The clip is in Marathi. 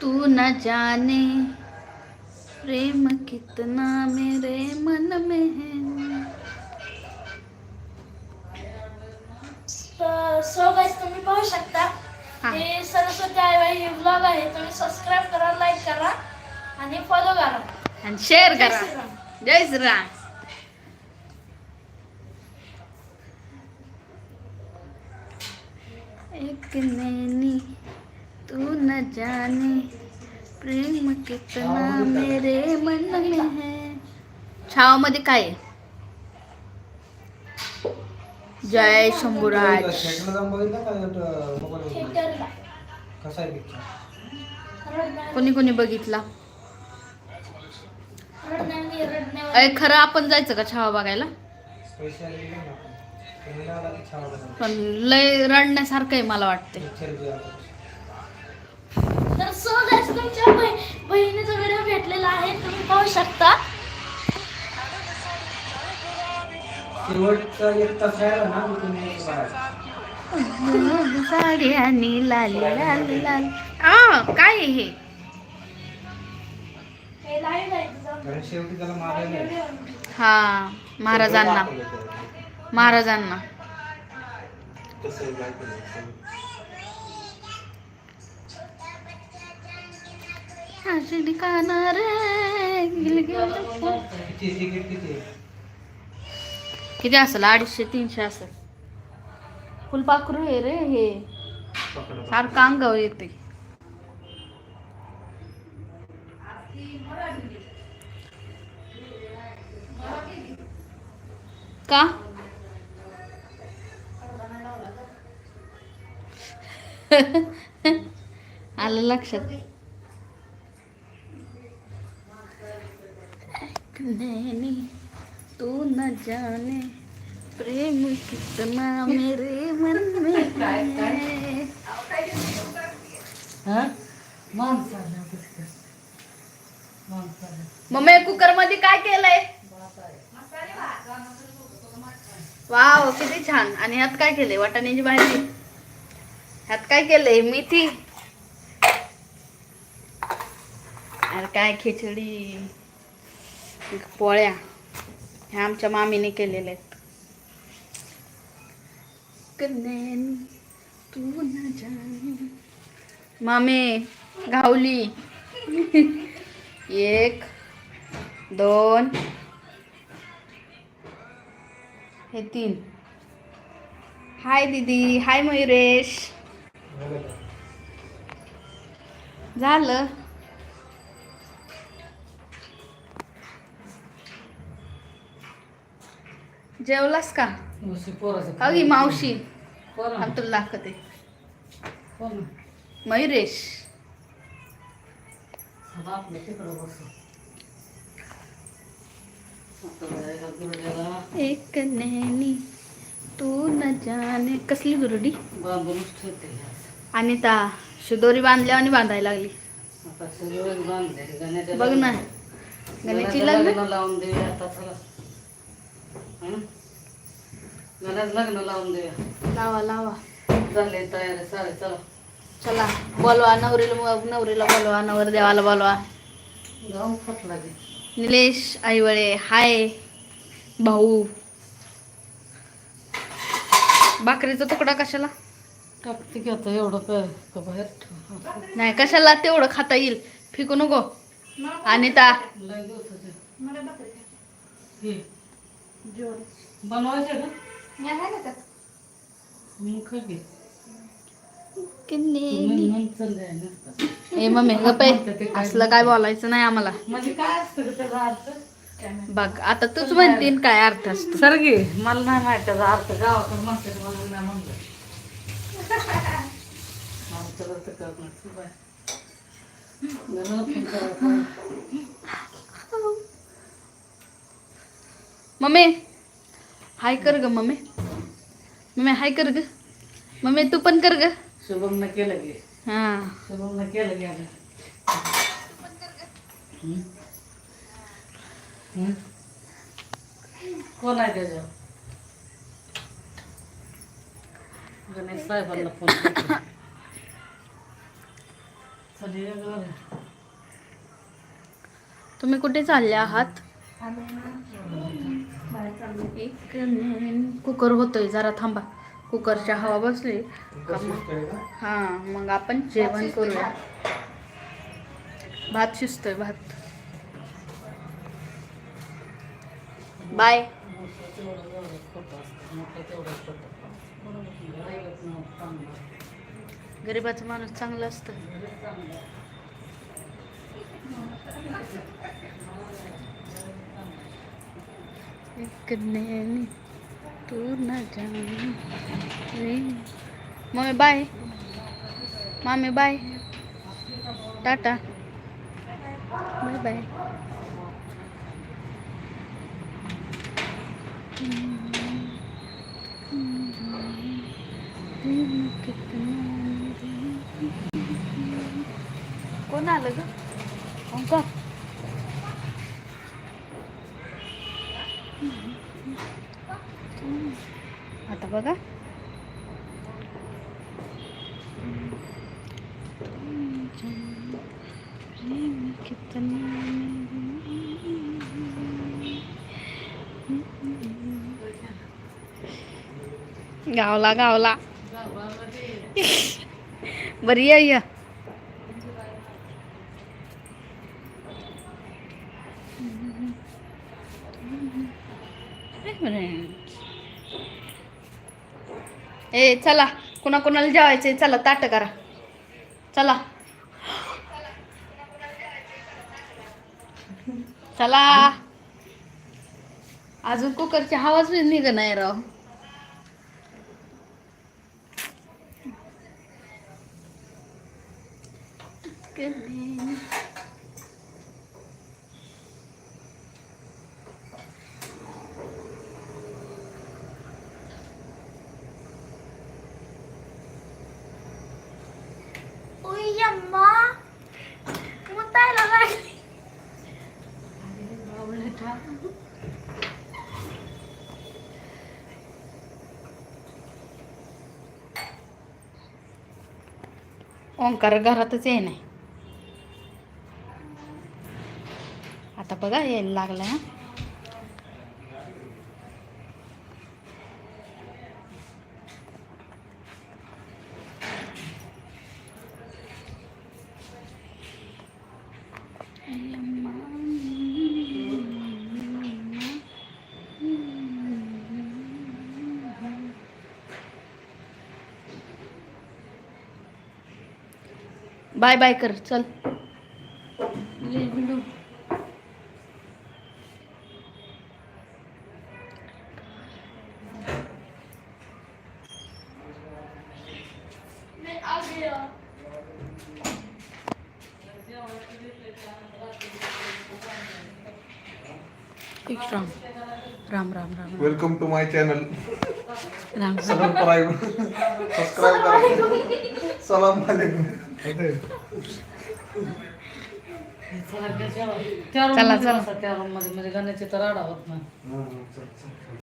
तू न जाने। प्रेम कितना मेरे मन में है। सो गाईस तुम्ही पाहू शकता हा. सरस्वती आई हे ब्लॉग आहे तुम्ही सबस्क्राईब करा लाईक करा आणि फॉलो करा. आणि शेअर करा. जय श्रीराम. एक नैनी तू न जाने प्रेम कितना मेरे मन में है छावमध्ये काय आहे? जय शंभूराज कोणी कोणी बघितला अरे खरं आपण जायचं का छावा बघायला. पण लय रडण्यासारखं आहे मला वाटते पिक्चर बी आता. तर तुमच्या बहि- बहिणीचा व्हिडिओ भेटलेला आहे तुम्ही पाहू शकता शेवटचा एक तास राहिला ना मग तुम्ही बघायचं. साडी आणि लाल लाल लाल आ काय आहे हे हे live आहे तुझं. कारण शेवटी त्याला मारायला आहे. हा महाराजांना महाराजांना कसं आहे, काय करायचं? आषाढी काना रे किती असेल? अडीचशे तीनशे असेल. फुलपाखरू आहे रे हे. सारखं अंगावर येते. का? आलं लक्षात. नैनी तू न जाने प्रेम कितना मेरे मन में है। मम्मी कुकरमध्ये काय केलंय? वाव किती छान. आणि ह्यात काय केलंय? वाटाण्याची भाजी. ह्यात काय केलंय? मेथी. अरे काय खिचडी. पोळ्या ह्या आमच्या मामीने केलेल्या आहेत. मामी घावली एक दोन. हे तीन. हाय दीदी हाय मयुरेश. झालं? जेवलास का? अगी मावशी. थांब तुला दाखवते. मयुरेश. एक नैनी तू न जाने. कसली गुरुडी? आणि ता शिदोरी बांधल्या आणि बांधायला लागली. बघ ना. गण्याची लग्न? लावून हं? गण्याचं लग्न लावून देऊया लावा लावा. झाले तयारी सारे चला. चला बोलवा नवरीला नवरीला बोलवा नवर देवाला बोलवा. जाऊन फटला दे निलेश आईवळे हाय भाऊ. भाकरीचा तुकडा कशाला? टाकते की आता एवढं काय बाहेर ठेव. नाही कशाला तेवढं खाता येईल? फिकू नको. आणि ता लय दिवसाचे. मला बघायचं. हे. बनवायचे का? ए मम्मी गप आहे. असलं काय बोलायचं नाही आम्हाला. म्हणजे काय असतं ग त्याचा अर्थ? बघ आता तूच म्हणतीन काय अर्थ असतो. सर गे मला नाही माहीत त्याचा अर्थ. गावाकडे म्हणते म्हणून नाही म्हणलं. मम्मी हाय कर ग मम्मी. मम्मी हाय कर ग. मम्मी तू पण कर ग. शुभमनं केलं गे हा. शुभमनं केलं गे आता. कोण आहे त्याच्यावर? गणेश साहेबांना फोन? तुम्ही कुठे चालले आहात? एक कुकर होतोय जरा थांबा. कुकरच्या हवा बसली. हा मग आपण जेवण करूया. भात शिजतोय भात. बाय. गरीबाचं माणूस चांगलं असतं. एक नैनी तू न जाने। मम्मी बाय मामी बाय टाटा। बाय बाय कोण आलं ग? अंकल आता बघा गावला गावला बरी आहे या ए चला. कुणा कुणाला जेवायचंय चला ताट करा. चला. चला. अजून कुकरची आवाज निघ नाही राव. Good man. ओंकार घरातच ये नाही. आता बघा यायला लागला बाय बाय कर चल. मैं आ गया एक Ram. Ram Ram Ram. Welcome to my channel Ram सलाम वालेकुम चला, चला, त्या room मध्ये म्हणजे गाण्याची तर राडा होत नाही. हा, चल, चल.